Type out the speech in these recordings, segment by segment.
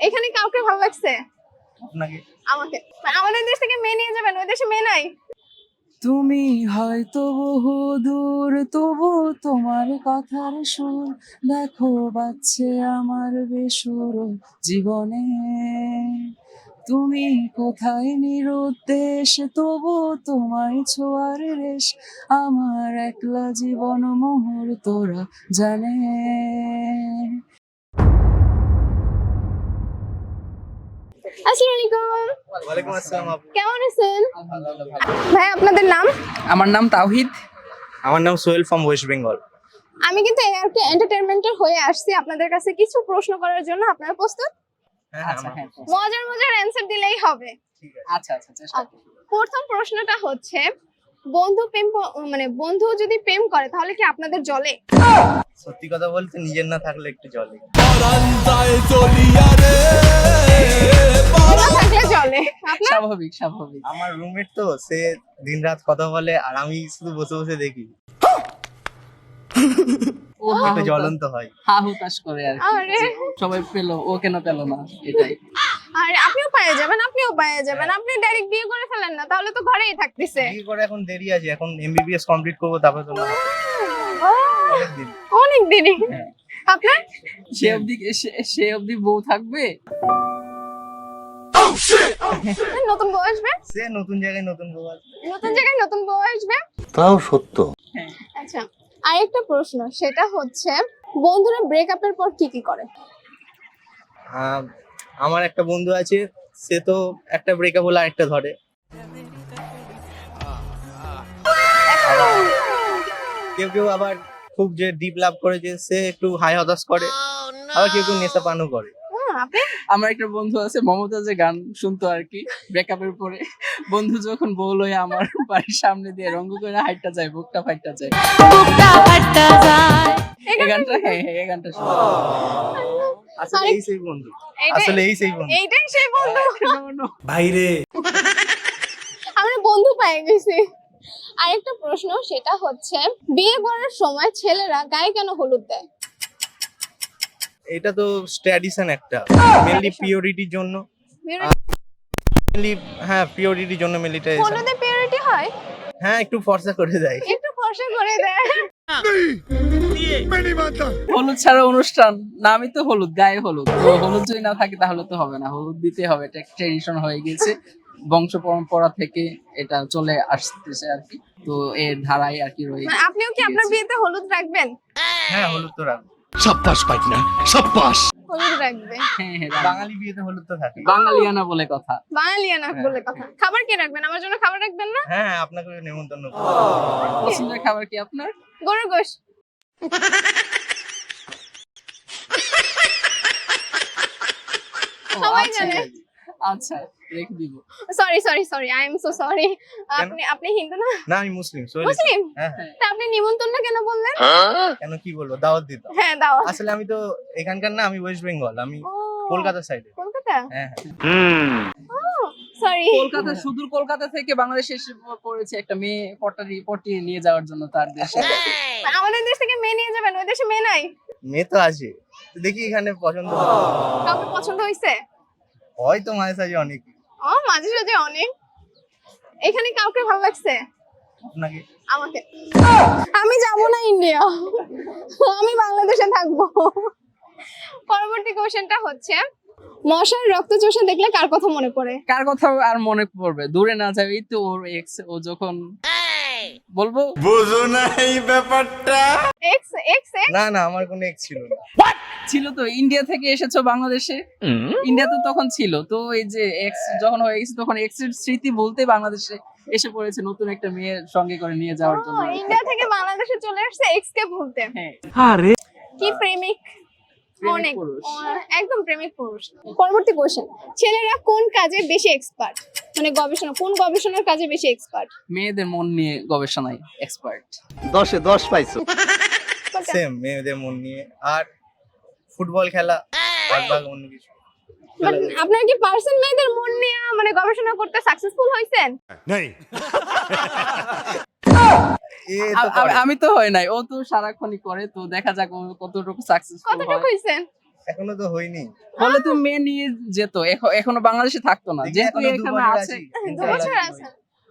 এখানে কাউকে ভালো লাগছে? আপনাকে। আমাকে। মানে আমাদের দেশ থেকে মেয়ে নিয়ে যাবেন ওই দেশে মেয়ে নাই। তুমি হয়তো বহু দূর তবু তোমার কথার সুর দেখো বাচ্ছে আমার বেসুর জীবনে। তুমি কোথায় নিরুদ্দেশ তবু তোমায় ছোঁয়ার রেশ আমার একলা জীবন মুহূর্তরা জানে। আসসালামু আলাইকুম ওয়ালাইকুম আসসালাম কেমন আছেন? ভাই আপনাদের নাম? আমার নাম তাওহিদ। আমার নাম সোহেল ফ্রম ওয়েস্ট বেঙ্গল। আমি কিন্তু এআরকে এন্টারটেইনমেন্টের হয়ে আসছি আপনাদের কাছে কিছু প্রশ্ন করার জন্য। আপনারা প্রস্তুত? হ্যাঁ আচ্ছা হ্যাঁ মজার মজার অ্যান্সার দিলেই হবে। আচ্ছা আচ্ছা চেষ্টা প্রথম প্রশ্নটা হচ্ছে বন্ধু প্রেম মানে বন্ধু যদি প্রেম করে তাহলে কি আপনাদের জলে? সত্যি কথা বলতে নিজের না থাকলে একটু জলে। থাকলে স্বাভাবিক স্বাভাবিক। আমার রুমমেট তো সে দিনরাত কথা বলে আর আমি শুধু বসে বসে দেখি। ও জ্বলন্ত হয়। হা হুতাশ করে আর আরে। সবাই পেল ও কেন পেল না? এটাই। আর আপনিও পায়ে যাবেন আপনিও পায়ে যাবেন। আপনি ডাইরেক্ট বিয়ে করে ফেলেন না তাহলে তো ঘরেই থাকতেছে। বিয়ে করে এখন দেরি আছে এখন এমবিবিএস কমপ্লিট করব তারপরে তো না অনেক দিন দেরি আপনার? সে অবধি সে অবধি বউ থাকবে? নতুন বউ আসবে? সে নতুন জায়গায় নতুন বউ আসবে। নতুন জায়গায় নতুন বউ আসবে? তাও সত্য। হ্যাঁ। আচ্ছা আরেকটা প্রশ্ন সেটা হচ্ছে বন্ধুরা ব্রেকআপের পর কি কি করে? আহ, আমার একটা বন্ধু আছে সে তো একটা ব্রেকআপ হলে আরেকটা ধরে। কেউ কেউ আবার খুব যে ডিপ লাভ করেছে সে একটু হাই হতাশ করে আবার কেউ কেউ নেশা পানও করে। আমার একটা বন্ধু আছে মমতাজের গান শুনতো আর কি ব্রেকআপের পরে। বন্ধু যখন বউ লয়ে আমার বাড়ির সামনে দিয়ে রঙ্গ করে হাইটটা যায় বুকটা ফাইটটা যায়। এই গানটা হ্যাঁ হ্যাঁ এই গানটা শুনি। আসলে এই সেই বন্ধু। আসলে এই সেই বন্ধু। এইটাই সেই বন্ধু। No. আমরা বন্ধু পেয়ে গেছি। আরেকটা প্রশ্ন সেটা হচ্ছে বিয়ে করার সময় ছেলেরা গায়ে কেন হলুদ দেয়? এটা তো ট্র্যাডিশন একটা। মেনলি পিওরিটির জন্য। মেনলি হ্যাঁ পিওরিটির জন্য মেনলি হলুদে পিউরিটি হয়? হ্যাঁ একটু ফর্সা করে দেয়। একটু ফর্সা করে দেয়। হলুদ ছাড়া অনুষ্ঠান নামই তো হলুদ গায়ে হলুদ। তো হলুদ যদি না থাকে তাহলে তো হবে না হলুদ দিতে হবে এটা ট্রেডিশন হয়ে গেছে। বংশ পরম্পরা থেকে এটা চলে আসতেছে আর কি। তো এর ধারাই আর কি রয়ে মানে আপনিও কি আপনার বিয়েতে হলুদ রাখবেন? হ্যাঁ হলুদ তো রাখবে। সাব্বাস পাইনা সাব্বাস হলুদ রাখবে। হ্যাঁ হ্যাঁ রাখব। বাঙালি বিয়েতে হলুদ তো থাকে। বাঙালিয়ানা বলে কথা। বাঙালিয়ানা বলে কথা। খাবার কি রাখবেন? আমার জন্য খাবার রাখবেন না? হ্যাঁ আপনাকে নেমন্তন্ন পছন্দের খাবার কি আপনার? গরুর গোশ। সবাই আচ্ছা, জানে। আচ্ছা। রেখে দিব। Sorry sorry sorry I am so sorry আপনি আপনি হিন্দু না? না আমি মুসলিম সোহেল মুসলিম? হ্যাঁ। হ্যাঁ। তা আপনি নিমন্ত্রণ কেন বললেন? কেন কি বলব? দাওয়াত দিত হ্যাঁ দাও আসলে আমি তো এখানকার না আমি ওয়েস্ট বেঙ্গল আমি কলকাতা সাইডে কলকাতা? হ্যাঁ হ্যাঁ। সরি কলকাতা সুদূর কলকাতা থেকে বাংলাদেশে এসে পড়েছে একটা মেয়ে পটারি পটিয়ে নিয়ে যাওয়ার জন্য তার দেশে। আমাদের দেশ থেকে মেয়ে নিয়ে যাবেন ওই দেশে মেয়ে নাই? মেয়ে তো আছে। দেখি এখানে পছন্দ হয়। কাউকে পছন্দ হয়েছে হয়তো মাঝে সাঝে অনেক। ও মাঝে সাঝে অনেক। এখানে কাউকে ভালো লাগছে? আপনাকে? আমাকে। আমি যাব না ইন্ডিয়া। আমি বাংলাদেশে থাকব। পরবর্তী কোশ্চেনটা হচ্ছে মশার রক্ত চোষা দেখলে কার কথা মনে পড়ে? কার কথা আর মনে পড়বে? দূরে না যাবে এই তো ওর এক্স ও যখন বলব? বুঝো না এই ব্যাপারটা। এক্স এক্স এক্স না না আমার কোনো এক্স ছিল না। ছিল তো ইন্ডিয়া থেকে এসেছ বাংলাদেশে? ইন্ডিয়া তো তখন ছিল তো এই যে এক্স যখন হয়ে গেছে তখন এক্সের স্মৃতি বলতে বাংলাদেশে এসে পড়েছে নতুন একটা মেয়ের সঙ্গে করে নিয়ে যাওয়ার জন্য। ইন্ডিয়া থেকে বাংলাদেশে চলে আসছে এক্স কে ভুলতে হ্যাঁ। কি প্রেমিক প্রেমিক। অনেক পুরুষ। একদম প্রেমিক পুরুষ। পরবর্তী কোশ্চেন ছেলেরা কোন কাজে বেশি এক্সপার্ট মানে গবেষণা কোন গবেষণার কাজে বেশি এক্সপার্ট মেয়েদের মন নিয়ে গবেষণায় এক্সপার্ট দশে দশ পাইছো। সেম মেয়েদের মন নিয়ে। আর ফুটবল খেলা অন্য কিছু। আপনার কি পার্সন মেয়েদের মন নিয়ে মানে গবেষণা করতে সাকসেসফুল হয়েছেন করে। আমি তো হয় নাই। ও তো সারাক্ষণই করে তো দেখা যাক ও কতটুকু সাকসেসফুল কতটুকু হয়। হয়েছেন এখনও তো হয়নি। বলে তুমি মেয়ে নিয়ে যেত এখনও বাংলাদেশে থাকতো না। যেহেতু এখানে আছে দু বছর আছে।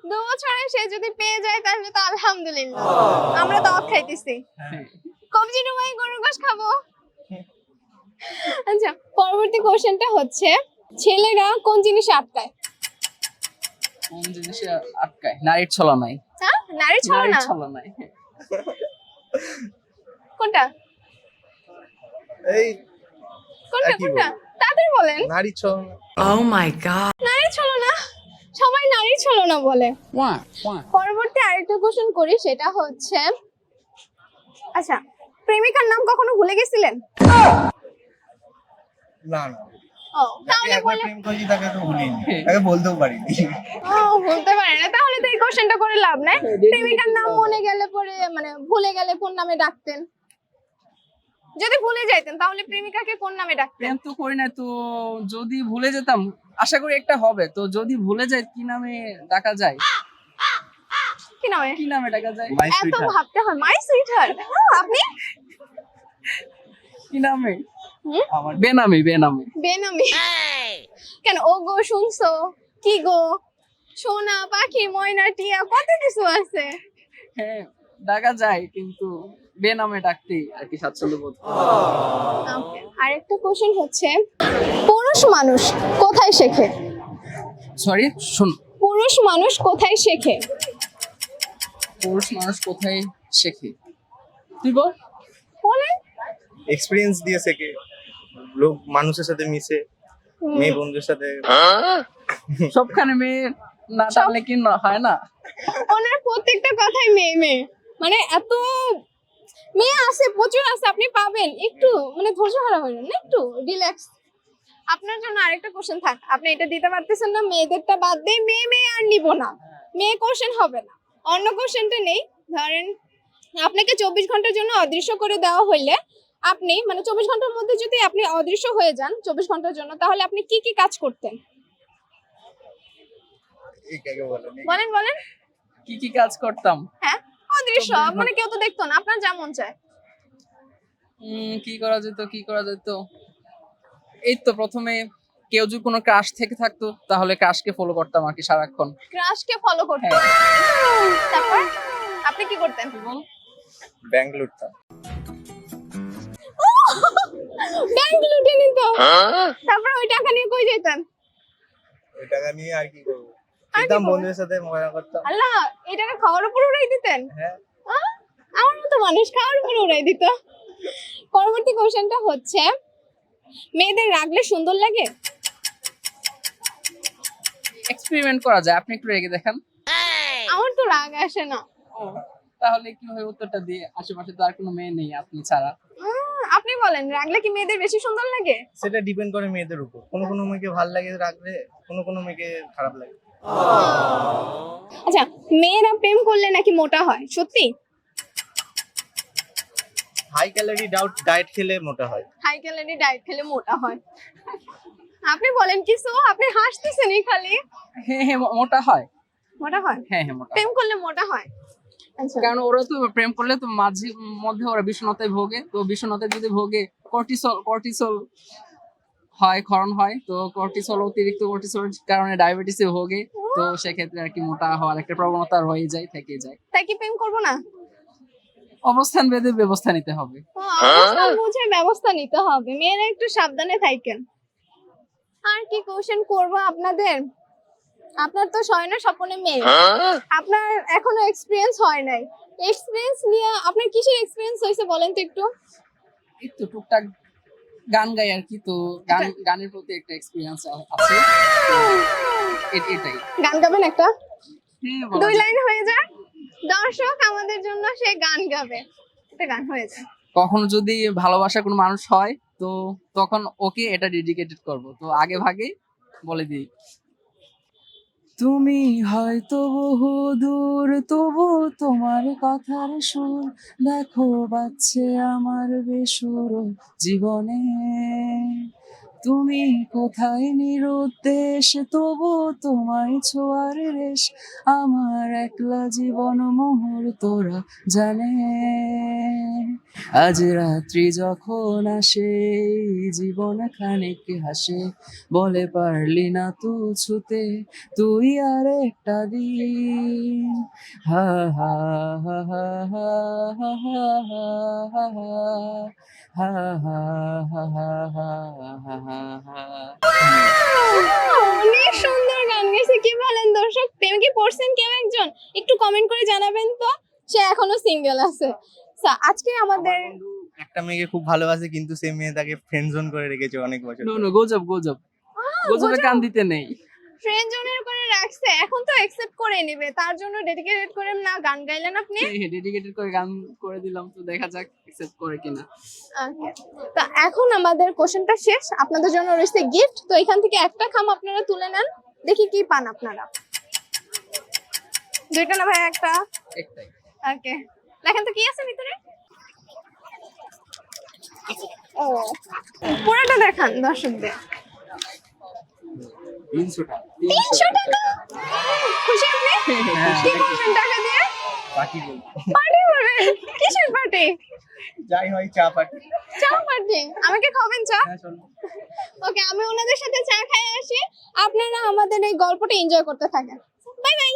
দু বছরে সে যদি পেয়ে যায় তাহলে তো আলহামদুলিল্লাহ। আমরা তো অফ খাইতেছি। হ্যাঁ। কবজি ডুবাই গরুর গোশ খাব। আচ্ছা পরবর্তী কোশ্চেনটা হচ্ছে ছেলেরা কোন জিনিসে আটকায়? কোন জিনিসে আটকায়? নারীর ছলনায়। হ্যাঁ নারী ছিল নারীর না ছলনায়। কোনটা? এই কোনটা কোনটা? তাড়াতাড়ি বলেন। নারী ছৌ নারী ছিল না সবাই নারী ছিল না বলে পরবর্তী আরেকটা কোশ্চেন করি সেটা হচ্ছে আচ্ছা প্রেমিকার নাম কখনো ভুলে গেছিলেন? না না। ও তাহলে একবার বলে প্রেম করেছি তাকে তো ভুলিনি। হ্যাঁ। তাকে বলতেও পারিনি। ও বলতে পারে না। তাহলে তো এই কোশ্চেনটা করে লাভ নাই। প্রেমিকার নাম মনে গেলে পরে মানে ভুলে গেলে কোন নামে ডাকতেন? যদি ভুলে যাইতেন তাহলে প্রেমিকাকে কোন নামে ডাকতেন? প্রেম তো করি না তো যদি ভুলে যেতাম আশা করি একটা হবে। তো যদি ভুলে যায় কি নামে ডাকা যায়? কি নামে? কি নামে ডাকা যায়? এত ভাবতে হয়। মাই সুইটহার্ট আপনি? কি নামে? বেনামি বেনামি। বেনামি। কেন? ও গো শুনছো? কি গো? সোনা পাখি ময়না টিয়া কত কিছু আছে? হ্যাঁ ডাকা যায় কিন্তু বেনামে ডাকতে আর কি স্বাচ্ছন্দ্য বোধ আরেকটা কোশ্চেন হচ্ছে পুরুষ মানুষ কোথায় শেখে? সরি শুন। পুরুষ মানুষ কোথায় শেখে? পুরুষ মানুষ কোথায় শেখে? তুই বল। বলে এক্সপিরিয়েন্স দিয়ে শেখে। লোক মানুষের সাথে মিশে মেয়ে বন্ধুর সাথে। সবখানে মেয়ে না টানলে কি না হয় না? ওনার প্রত্যেকটা কথাই মেয়ে মেয়ে। মানে এত মেয়ে আছে প্রচুর আছে আপনি পাবেন। একটু মানে ধৈর্য হারা হবেন না একটু? রিল্যাক্স আপনার জন্য আরেকটা কোশ্চেন থাক। আপনি এটা দিতে পারতেছেন না মেয়েদেরটা বাদ দিয়ে মেয়ে মেয়ে আর নিব না। মেয়ে কোশ্চেন হবে না। অন্য কোশ্চেনটা নেই। ধরেন আপনাকে চব্বিশ ঘণ্টার জন্য অদৃশ্য করে দেওয়া হইলে আপনি মানে চব্বিশ ঘণ্টার মধ্যে যদি আপনি অদৃশ্য হয়ে যান চব্বিশ ঘণ্টার জন্য তাহলে আপনি কি কি কাজ করতেন? এই কাকে বলেন বলেন কি কি কাজ করতাম? হ্যাঁ অদৃশ্য 24 মানে কেউ তো দেখতো না আপনার যেমন চায়। উম, কি করা যেত কি করা যেত? এই তো প্রথমে কেউ যদি কোনো ক্রাশ থেকে থাকতো তাহলে ক্রাশকে ফলো করতাম আর কি সারাক্ষণ। ক্রাশকে ফলো করতাম তারপর আপনি কি করতেন? ব্যাংক লুটতাম ব্যাংক লুটে নিত। তারপর ওই টাকা নিয়ে কই যেতেন ওই টাকা নিয়ে আর কি করব? করব? বন্ধুদের সাথে মজা করতাম। আল্লাহ এই টাকা খাওয়ার উপর উড়াই দিতেন? হ্যাঁ। আমার মতো মানুষ খাওয়ার উপর উড়াই দিত। পরবর্তী কোশ্চেনটা হচ্ছে মেয়েদের রাগলে সুন্দর লাগে? এক্সপেরিমেন্ট করা যায়। আপনি একটু রেগে দেখেন। আমার তো রাগ আসে না। তাহলে কীভাবে উত্তরটা দিয়ে আশেপাশে তো আর কোনো মেয়ে নেই আপনি ছাড়া। আপনি বলেন রাগলে কি মেয়েদের বেশি সুন্দর লাগে? সেটা ডিপেন্ড করে মেয়েদের উপর। কোনো কোনো মেয়েকে ভালো লাগে রাখলে কোনো কোনো মেয়েকে খারাপ লাগে। আচ্ছা মেয়েরা প্রেম করলে নাকি মোটা হয়? সত্যি? হাই ক্যালোরি ডাউট ডায়েট খেলে মোটা হয়। হাই ক্যালোরি ডায়েট খেলে মোটা হয়। আপনি বলেন কিছু আপনি হাসতেছেনই খালি। হ্যাঁ হ্যাঁ মোটা হয়। মোটা হয়? হ্যাঁ হ্যাঁ মোটা প্রেম করলে মোটা হয়? কারণ ওরা তো প্রেম করলে তো মাঝে মধ্যে ওরা বিষণ্ণতায় ভোগে। তো বিষণ্ণতায় যদি ভোগে কর্টিসল কর্টিসল হয় ক্ষরণ হয় তো কর্টিসল অতিরিক্ত কর্টিসল কারণে ডায়াবেটিসে ভোগে। তো সেক্ষেত্রে আর কি মোটা হওয়ার একটা প্রবণতা রয়ে যায় থেকে যায়। তাই কি প্রেম করব না? অবস্থান ভেদে ব্যবস্থা নিতে হবে। ও, বুঝে ব্যবস্থা নিতে হবে। মেয়েরা একটু সাবধানে থাকেন। আর কি কোশ্চেন করব আপনাদের? আপনার তো শয়না স্বপনে মেয়ে। আপনার এখনও এক্সপিরিয়েন্স হয় নাই। এক্সপিরিয়েন্স নিয়ে আপনার কিসের এক্সপিরিয়েন্স হয়েছে বলেন তো একটু? একটু টুকটাক গান গাই আর কি তো গান গানের প্রতি একটা এক্সপিরিয়েন্স আছে। এটাই। গান গাবেন একটা? হ্যাঁ দুই লাইন হয়ে যায়। দর্শক আমাদের জন্য সে গান গাবে। একটা গান হয়ে যায়। কখনো যদি ভালোবাসা কোনো মানুষ হয় তো তখন ওকে এটা ডেডিকেটেড করব। তো আগে ভাগে বলে দিই। তুমি হয়তো বহু দূর তবু তোমার কথার সুর দেখো বাচ্ছে আমার বেসুর জীবনে। তুমি কোথায় নিরুদ্দেশ তবু তোমায় ছোঁয়ার রেশ আমার একলা জীবন মোহর তোরা জানে আজ রাত্রি যখন আসে জীবন খানিক হাসে বলে পারলি না তু ছুতে তুই আর একটা দিন হা হা হা হা হা হা হা হা হা হা হা হা হা হা হা হা হা অনেক সুন্দর গান গেছে কি বলেন দর্শক? প্রেম কি পড়ছেন কেউ একজন? একটু কমেন্ট করে জানাবেন তো সে এখনও সিঙ্গেল আছে। So, আজকে আমাদের একটা মেয়েকে খুব ভালোবাসে কিন্তু সেই মেয়ে তাকে ফ্রেন্ড জোন করে রেখেছে অনেক বছর নো নো গজব গজব গজবে কান দিতে নেই। ফ্রেন্ড জোনের করে রাখছে এখন তো অ্যাকসেপ্ট করে নেবে। তার জন্য ডেডিকেটেড করে না গান গাইলেন আপনি? ডেডিকেটেড করে গান করে দিলাম তো দেখা যাক অ্যাকসেপ্ট করে কিনা। Okay. তো এখন আমাদের কোশ্চেনটা শেষ। আপনাদের জন্য রয়েছে গিফট তো এখান থেকে একটা খাম আপনারা তুলে নেন। দেখি কি পান আপনারা। দুইটা না ভাই একটা? একটাই। ওকে দেখেন তো কি আছে ভিতরে? ও পুরোটা দেখান দর্শকদের। তিনশো টাকা। তিনশো টাকা? খুশি আপনি? কি করবেন টাকা দিয়ে? পার্টি বলব। পার্টি করবেন কিসের পার্টি? যাই হয় চা পার্টি। চা পার্টি? আমাকে খাবেন চা? হ্যাঁ ওকে আমি ওনাদের সাথে চা খাই আসি। আপনারা আমাদের এই গল্পটা এনজয় করতে থাকেন। Bye bye